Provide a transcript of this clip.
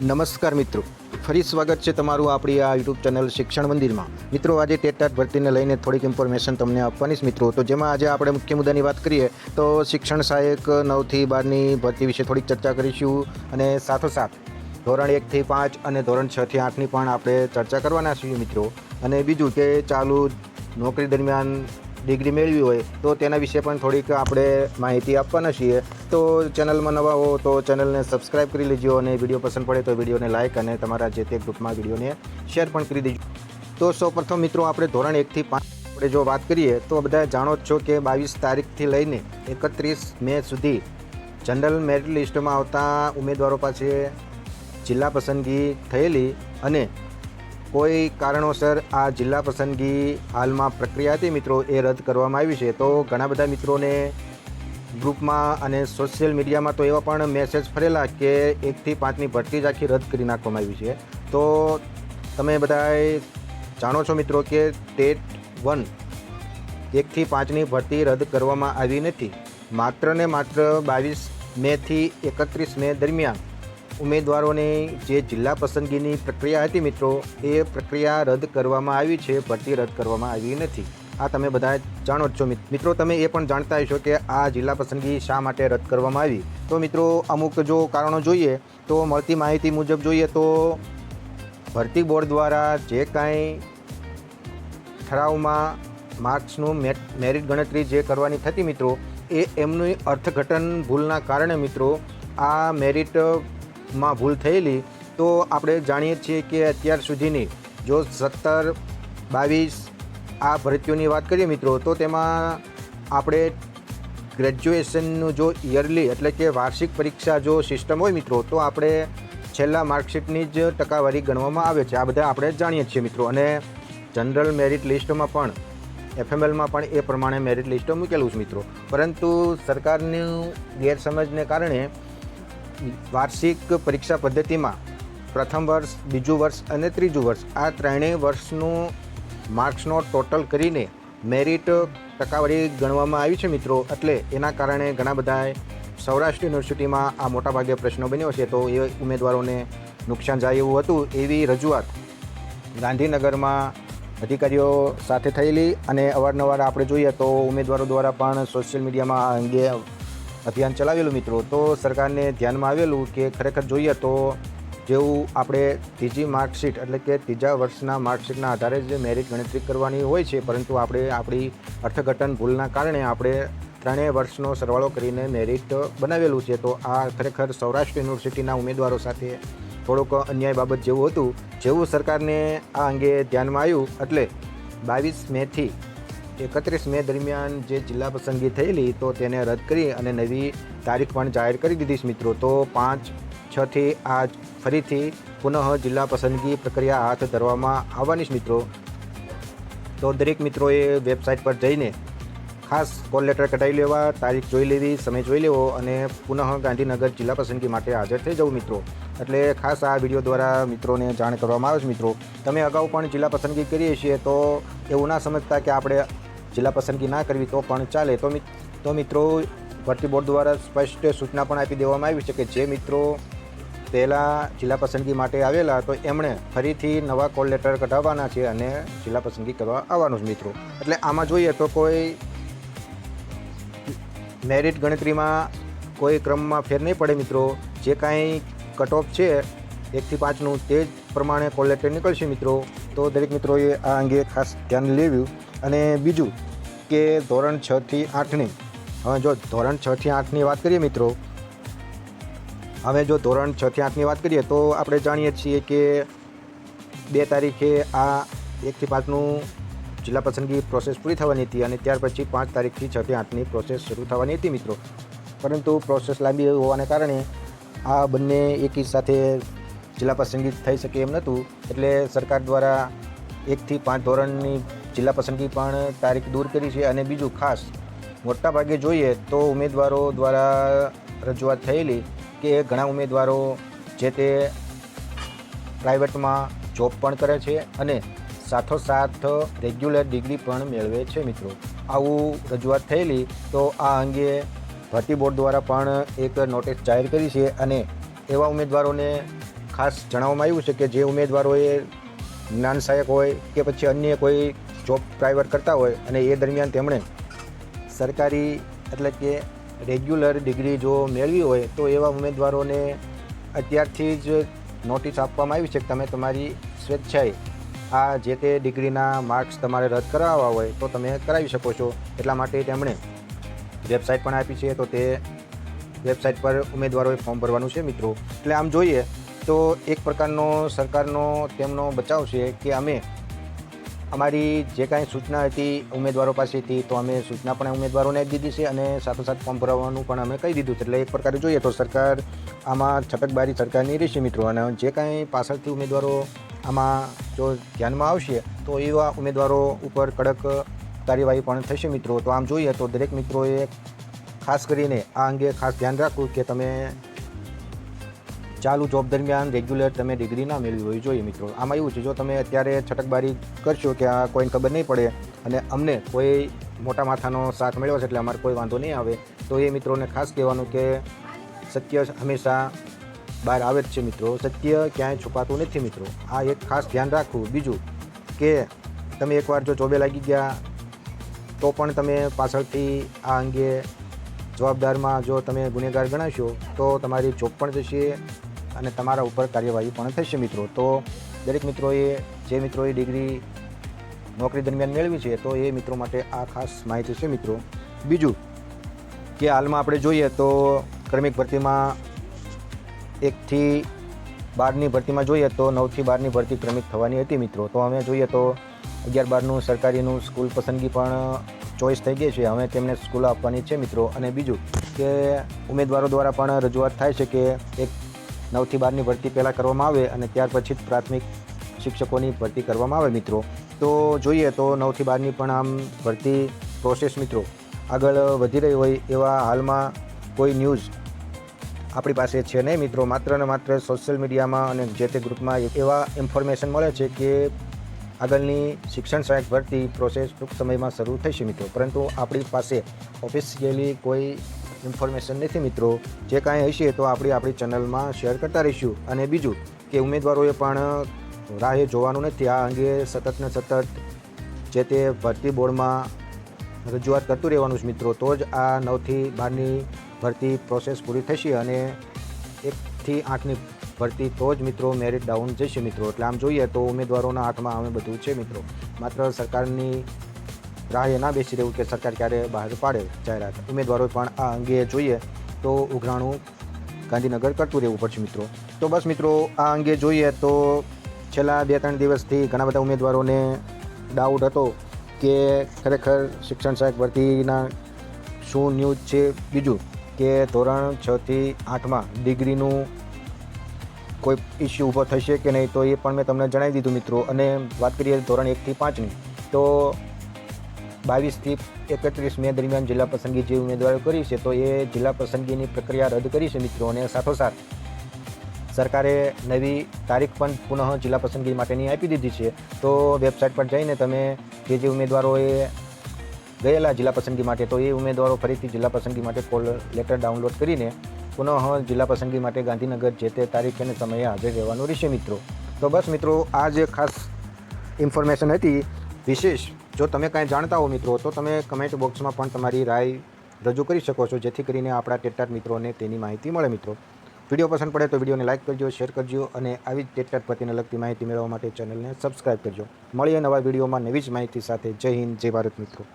નમસ્કાર મિત્રો. ફરી સ્વાગત છે તમારું આપણી આ યુટ્યુબ ચેનલ શિક્ષણ મંદિરમાં. મિત્રો, આજે ટેટાટ ભરતીને લઈને થોડીક ઇન્ફોર્મેશન તમને આપવાની છે મિત્રો. તો જેમાં આજે આપણે મુખ્ય મુદ્દાની વાત કરીએ, તો શિક્ષણ સહાયક નવથી બારની ભરતી વિશે થોડીક ચર્ચા કરીશું અને સાથોસાથ ધોરણ એકથી પાંચ અને ધોરણ છથી આઠની પણ આપણે ચર્ચા કરવાના છીએ મિત્રો. અને બીજું કે ચાલુ નોકરી દરમિયાન ડિગ્રી મેળવી હોય, તો તેના વિશે પણ થોડીક આપણે માહિતી આપવાના છીએ. તો ચેનલમાં નવા હો તો ચેનલને સબસ્ક્રાઈબ કરી લેજો અને વીડિયો પસંદ પડે તો વિડીયોને લાઇક અને તમારા જે તે ગ્રુપમાં વિડીયોને શેર પણ કરી દેજો. તો સૌપ્રથમ મિત્રો આપણે ધોરણ એકથી પાંચ આપણે જો વાત કરીએ, તો બધા જાણો જ છો કે બાવીસ તારીખથી લઈને એકત્રીસ મે સુધી જનરલ મેરિટ લિસ્ટમાં આવતા ઉમેદવારો પાસે જિલ્લા પસંદગી થયેલી અને કોઈ કારણોસર આ જિલ્લા પસંદગી હાલમાં પ્રક્રિયા હતી? મિત્રો, એ રદ કરવામાં આવી છે. તો ઘણા બધા મિત્રોને ગ્રુપમાં અને સોશિયલ મીડિયામાં તો એવા પણ મેસેજ ફરેલા કે એકથી પાંચની ભરતી જ આખી રદ કરી નાખવામાં આવી છે. તો તમે બધાએ જાણો છો મિત્રો કે ટેટ વન એકથી પાંચની ભરતી રદ કરવામાં આવી નથી. માત્ર ને માત્ર બાવીસ મેથી એકત્રીસ મે દરમિયાન ઉમેદવારોની જે જિલ્લા પસંદગીની પ્રક્રિયા હતી મિત્રો, એ પ્રક્રિયા રદ કરવામાં આવી છે, ભરતી રદ કરવામાં આવી નથી. આ તમે બધા જાણો જ છો. મિત- મિત્રો, તમે એ પણ જાણતા હશો કે આ જિલ્લા પસંદગી શા માટે રદ કરવામાં આવી. તો મિત્રો, અમુક જો કારણો જોઈએ, તો મળતી માહિતી મુજબ જોઈએ તો ભરતી બોર્ડ દ્વારા જે કાંઈ ઠરાવમાં માર્ક્સનું મેરિટ ગણતરી જે કરવાની થતી મિત્રો, એ એમનું અર્થઘટન ભૂલના કારણે મિત્રો, આ મેરિટમાં ભૂલ થયેલી, તો આપણે જાણીએ છીએ કે અત્યાર સુધીની જો સત્તર, બાવીસ આ ભરતીઓની વાત કરીએ મિત્રો, તો તેમાં આપણે ગ્રેજ્યુએશનનું જો યરલી એટલે કે વાર્ષિક પરીક્ષા જો સિસ્ટમ હોય મિત્રો, તો આપણે છેલ્લા માર્કશીટની જ ટકાવારી ગણવામાં આવે છે. આ બધા આપણે જાણીએ છીએ મિત્રો. અને જનરલ મેરિટ લિસ્ટમાં પણ એફએમએલમાં પણ એ પ્રમાણે મેરિટ લિસ્ટ મૂકેલું છે મિત્રો. પરંતુ સરકારનું ગેરસમજને કારણે વાર્ષિક પરીક્ષા પદ્ધતિમાં પ્રથમ વર્ષ, બીજું વર્ષ અને ત્રીજું વર્ષ, આ ત્રણેય વર્ષનું માર્ક્સનો ટોટલ કરીને મેરિટ ટકાવારી ગણવામાં આવી છે મિત્રો. એટલે એના કારણે ઘણા બધા સૌરાષ્ટ્ર યુનિવર્સિટીમાં આ મોટાભાગે પ્રશ્નો બન્યો છે. તો એ ઉમેદવારોને નુકસાન જાય એવું હતું એવી રજૂઆત ગાંધીનગરમાં અધિકારીઓ સાથે થયેલી. અને અવારનવાર આપણે જોઈએ તો ઉમેદવારો દ્વારા પણ સોશિયલ મીડિયામાં આ અંગે અભિયાન ચલાવેલું મિત્રો, તો સરકારને ધ્યાનમાં આવેલું કે ખરેખર જોઈએ તો જેવું આપણે ત્રીજી માર્કશીટ એટલે કે ત્રીજા વર્ષના માર્કશીટના આધારે જ મેરિટ ગણતરી કરવાની હોય છે, પરંતુ આપણે આપણી અર્થઘટન ભૂલના કારણે આપણે ત્રણેય વર્ષનો સરવાળો કરીને મેરિટ બનાવેલું છે, તો આ ખરેખર સૌરાષ્ટ્ર યુનિવર્સિટીના ઉમેદવારો સાથે થોડોક અન્યાય બાબત જેવું હતું. જેવું સરકારને આ અંગે ધ્યાનમાં આવ્યું, એટલે બાવીસ મેથી એકત્રીસ મે દરમિયાન જે જિલ્લા પસંદગી થયેલી, તો તેને રદ કરી અને નવી તારીખ પણ જાહેર કરી દીધી છે મિત્રો. તો પાંચ છથી આજ ફરીથી પુનઃ જિલ્લા પસંદગી પ્રક્રિયા હાથ ધરવામાં આવવાની છે મિત્રો. તો દરેક મિત્રોએ વેબસાઇટ પર જઈને ખાસ કોલ લેટર કઢાવી લેવા, તારીખ જોઈ લેવી, સમય જોઈ લેવો અને પુનઃ ગાંધીનગર જિલ્લા પસંદગી માટે હાજર થઈ જવું મિત્રો. એટલે ખાસ આ વીડિયો દ્વારા મિત્રોને જાણ કરવામાં આવે છે મિત્રો. તમે અગાઉ પણ જિલ્લા પસંદગી કરીએ છીએ, તો એવું ના સમજતા કે આપણે જિલ્લા પસંદગી ના કરવી તો પણ ચાલે. તો તો મિત્રો, ભરતી બોર્ડ દ્વારા સ્પષ્ટ સૂચના પણ આપી દેવામાં આવી છે કે જે મિત્રો પહેલાં જિલ્લા પસંદગી માટે આવેલા તો એમણે ફરીથી નવા કોલ લેટર કઢાવવાના છે અને જિલ્લા પસંદગી કરવા આવવાનું છે મિત્રો. એટલે આમાં જોઈએ તો કોઈ મેરિટ ગણતરીમાં કોઈ ક્રમમાં ફેર નહીં પડે મિત્રો. જે કાંઈ કટ ઓફ છે, એકથી પાંચનું તે જ પ્રમાણે કોલ લેટર નીકળશે મિત્રો. તો દરેક મિત્રોએ આ અંગે ખાસ ધ્યાન લેવું અને બીજું કે ધોરણ છથી આઠની, હવે જો ધોરણ છથી આઠની વાત કરીએ મિત્રો, હવે જો ધોરણ છથી આઠની વાત કરીએ તો આપણે જાણીએ છીએ કે બે તારીખે આ એકથી પાંચનું જિલ્લા પસંદગી પ્રોસેસ પૂરી થવાની હતી અને ત્યાર પછી પાંચ તારીખથી છથી આઠની પ્રોસેસ શરૂ થવાની હતી મિત્રો. પરંતુ પ્રોસેસ લાંબી હોવાને કારણે આ બંને એકી સાથે જિલ્લા પસંદગી થઈ શકે એમ નહોતું. એટલે સરકાર દ્વારા એકથી પાંચ ધોરણની જિલ્લા પસંદગી પણ તારીખ દૂર કરી છે અને બીજું ખાસ મોટાભાગે જોઈએ તો ઉમેદવારો દ્વારા રજૂઆત થયેલી કે ઘણા ઉમેદવારો જે તે પ્રાઇવેટમાં જોબ પણ કરે છે અને સાથોસાથ રેગ્યુલર ડિગ્રી પણ મેળવે છે મિત્રો. આવું રજૂઆત થયેલી તો આ અંગે ભરતી બોર્ડ દ્વારા પણ એક નોટિસ જાહેર કરી છે અને એવા ઉમેદવારોને ખાસ જણાવવામાં આવ્યું છે કે જે ઉમેદવારોએ જ્ઞાન સહાયક હોય કે પછી અન્ય કોઈ જોબ પ્રાઇવેટ કરતા હોય અને એ દરમિયાન તેમણે સરકારી એટલે કે રેગ્યુલર ડિગ્રી જો મેળવી હોય તો એવા ઉમેદવારોને અત્યારથી જ નોટિસ આપવામાં આવી છે કે તમે તમારી સ્વેચ્છાએ આ જે તે ડિગ્રીના માર્ક્સ તમારે રદ કરાવવા હોય તો તમે કરાવી શકો છો. એટલા માટે તેમણે વેબસાઇટ પણ આપી છે તો તે વેબસાઇટ પર ઉમેદવારોએ ફોર્મ ભરવાનું છે મિત્રો. એટલે આમ જોઈએ તો એક પ્રકારનો સરકારનો તેમનો બચાવ છે કે અમે અમારી જે કાંઈ સૂચના હતી ઉમેદવારો પાસેથી, તો અમે સૂચના પણ ઉમેદવારોને આપી દીધી છે અને સાથોસાથ ફોર્મ ભરાવવાનું પણ અમે કહી દીધું છે. એટલે એક પ્રકારે જોઈએ તો સરકાર આમાં છટકબારી સરકારની રહેશે મિત્રો. અને જે કાંઈ પાછળથી ઉમેદવારો આમાં જો ધ્યાનમાં આવશે, તો એવા ઉમેદવારો ઉપર કડક કાર્યવાહી પણ થશે મિત્રો. તો આમ જોઈએ તો દરેક મિત્રોએ ખાસ કરીને આ અંગે ખાસ ધ્યાન રાખવું કે તમે ચાલુ જોબ દરમિયાન રેગ્યુલર તમે ડિગ્રી ના મેળવી હોવી જોઈએ મિત્રો. આમાં એવું છે, જો તમે અત્યારે છટકબારી કરશો કે આ કોઈને ખબર નહીં પડે અને અમને કોઈ મોટા માથાનો સાથ મળ્યો છે એટલે અમારે કોઈ વાંધો નહીં આવે, તો એ મિત્રોને ખાસ કહેવાનું કે સત્ય હંમેશા બહાર આવે જ છે મિત્રો. સત્ય ક્યાંય છુપાતું નથી મિત્રો. આ એક ખાસ ધ્યાન રાખવું. બીજું કે તમે એકવાર જો જોબે લાગી ગયા, તો પણ તમે પાછળથી આ અંગે જવાબદારમાં જો તમે ગુનેગાર ગણાશો, તો તમારી જોબ પણ જશે અને તમારા ઉપર કાર્યવાહી પણ થશે મિત્રો. તો દરેક મિત્રોએ, જે મિત્રોએ ડિગ્રી નોકરી દરમિયાન મેળવી છે, તો એ મિત્રો માટે આ ખાસ માહિતી છે મિત્રો. બીજું કે હાલમાં આપણે જોઈએ તો ક્રમિક ભરતીમાં એકથી બારની ભરતીમાં જોઈએ તો નવથી બારની ભરતી ક્રમિક થવાની હતી મિત્રો. તો અમે જોઈએ તો અગિયાર બારનું સરકારીનું સ્કૂલ પસંદગી પણ ચોઈસ થઈ ગઈ છે. હવે તેમને સ્કૂલ આપવાની છે મિત્રો. અને બીજું કે ઉમેદવારો દ્વારા પણ રજૂઆત થાય છે કે એક નવથી બારની ભરતી પહેલાં કરવામાં આવે અને ત્યાર પછી જ પ્રાથમિક શિક્ષકોની ભરતી કરવામાં આવે મિત્રો. તો જોઈએ તો નવથી બારની પણ આમ ભરતી પ્રોસેસ મિત્રો આગળ વધી રહી હોય એવા હાલમાં કોઈ ન્યૂઝ આપણી પાસે છે નહીં મિત્રો. માત્ર ને માત્ર સોશિયલ મીડિયામાં અને જે તે ગ્રુપમાં એવા ઇન્ફોર્મેશન મળે છે કે આગળની શિક્ષણ સહાયક ભરતી પ્રોસેસ ટૂંક સમયમાં શરૂ થશે મિત્રો. પરંતુ આપણી પાસે ઓફિશિયલી કોઈ ઇન્ફોર્મેશન નથી મિત્રો. જે કાંઈ હશે તો આપણે આપણી ચેનલમાં શેર કરતા રહીશું. અને બીજું કે ઉમેદવારોએ પણ રાહે જોવાનું નથી. આ અંગે સતત ને સતત જે તે ભરતી બોર્ડમાં રજૂઆત કરતું રહેવાનું છે મિત્રો. તો જ આ નવથી બારની ભરતી પ્રોસેસ પૂરી થશે અને એકથી આઠની ભરતી તો જ મિત્રો મેરિટ ડાઉન જશે મિત્રો. એટલે આમ જોઈએ તો ઉમેદવારોના હાથમાં અમે બધું છે મિત્રો. માત્ર સરકારની રાહે ના બેસી રહેવું કે સરકાર ક્યારે બહાર પાડે જાહેરાત. ઉમેદવારો પણ આ અંગે જોઈએ તો ઉઘરાણું ગાંધીનગર કરતું રહેવું પડશે મિત્રો. તો બસ મિત્રો, આ અંગે જોઈએ તો છેલ્લા બે ત્રણ દિવસથી ઘણા બધા ઉમેદવારોને ડાઉટ હતો કે ખરેખર શિક્ષણ સહાયક ભરતીના શું ન્યૂઝ છે? બીજું કે ધોરણ છથી આઠમાં ડિગ્રીનું કોઈ ઇસ્યુ ઊભો થશે કે નહીં તો એ પણ મેં તમને જણાવી દીધું મિત્રો. અને વાત કરીએ ધોરણ એકથી પાંચની તો બાવીસથી એકત્રીસ મે દરમિયાન જિલ્લા પસંદગી જે ઉમેદવારો કરી છે, તો એ જિલ્લા પસંદગીની પ્રક્રિયા રદ કરી છે મિત્રો અને સાથોસાથ સરકારે નવી તારીખ પણ પુનઃ જિલ્લા પસંદગી માટેની આપી દીધી છે. તો વેબસાઇટ પર જઈને તમે જે જે ઉમેદવારોએ ગયેલા જિલ્લા પસંદગી માટે, તો એ ઉમેદવારો ફરીથી જિલ્લા પસંદગી માટે કોલ લેટર ડાઉનલોડ કરીને પુનઃ જિલ્લા પસંદગી માટે ગાંધીનગર જે તે તારીખ અને સમયે હાજર રહેવાનું રહેશે મિત્રો. તો બસ મિત્રો, આ જે ખાસ ઇન્ફોર્મેશન હતી. વિશેષ જો તમે કાંઈ જાણતા હો મિત્રો, તો તમે કમેન્ટ બોક્સમાં પણ તમારી રાય રજૂ કરી શકો છો, જેથી કરીને આપણા ટેટાટ મિત્રોને તેની માહિતી મળે મિત્રો. વીડિયો પસંદ પડે તો વિડીયોને લાઇક કરજો શેર કરજો અને આવી જ ટેટાટ પતિને લગતી માહિતી મેળવવા માટે ચેનલને સબસ્ક્રાઇબ કરજો. મળીએ નવા વિડીયોમાં નવી જ માહિતી સાથે. જય હિન્દ, જય ભારત મિત્રો.